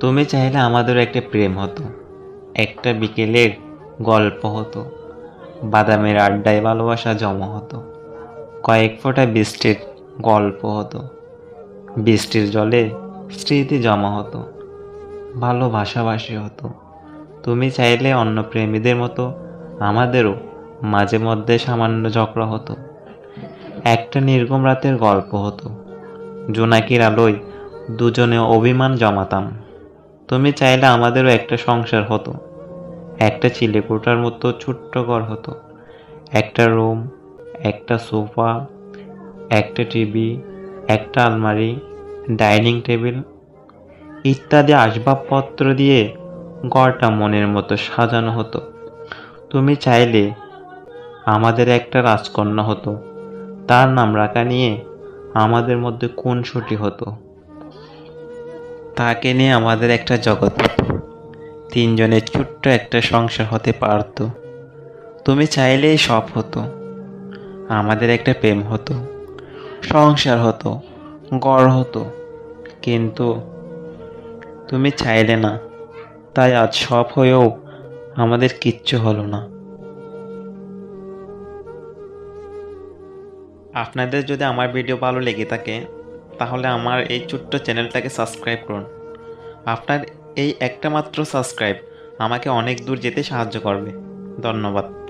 তুমি চাইলে আমাদেরও একটা প্রেম হতো। একটা বিকেলের গল্প হতো। বাদামের আড্ডায় ভালোবাসা জমা হতো। কয়েক ফোঁটা বৃষ্টির গল্প হতো। বৃষ্টির জলে স্মৃতি জমা হতো। ভালোবাসাবাসি হতো। তুমি চাইলে অন্য প্রেমীদের মতো আমাদেরও মাঝে মধ্যে সামান্য ঝগড়া হতো। একটা নির্গম রাতের গল্প হতো। জোনাকির আলোয় দুজনে অভিমান জমাতাম। তুমি চাইলে আমাদেরও একটা সংসার হতো। একটা চিলেকোটার মতো ছোট্ট ঘর হতো। একটা রুম, একটা সোফা, একটা টিভি একটা আলমারি, ডাইনিং টেবিল ইত্যাদি আসবাবপত্র দিয়ে ঘরটা মনের মতো সাজানো হতো। তুমি চাইলে আমাদের একটা রাজকন্যা হতো। তার নাম রাখা নিয়ে আমাদের মধ্যে কোন ছুটি হতো। তাকে নিয়ে আমাদের একটা জগৎ তিনজনের ছোট্ট একটা সংসার হতে পারত। তুমি চাইলেই সব হতো। আমাদের একটা প্রেম হতো। সংসার হতো। গড় হতো। কিন্তু তুমি চাইলে না। তাই আজ সব হয়েও আমাদের কিচ্ছু হলো না। আপনাদের যদি আমার ভিডিও ভালো লেগে থাকে তাহলে আমার এই ছোট্ট চ্যানেলটাকে সাবস্ক্রাইব করুন। আপনার এই একটা মাত্র সাবস্ক্রাইব আমাকে অনেক দূর যেতে সাহায্য করবে। ধন্যবাদ।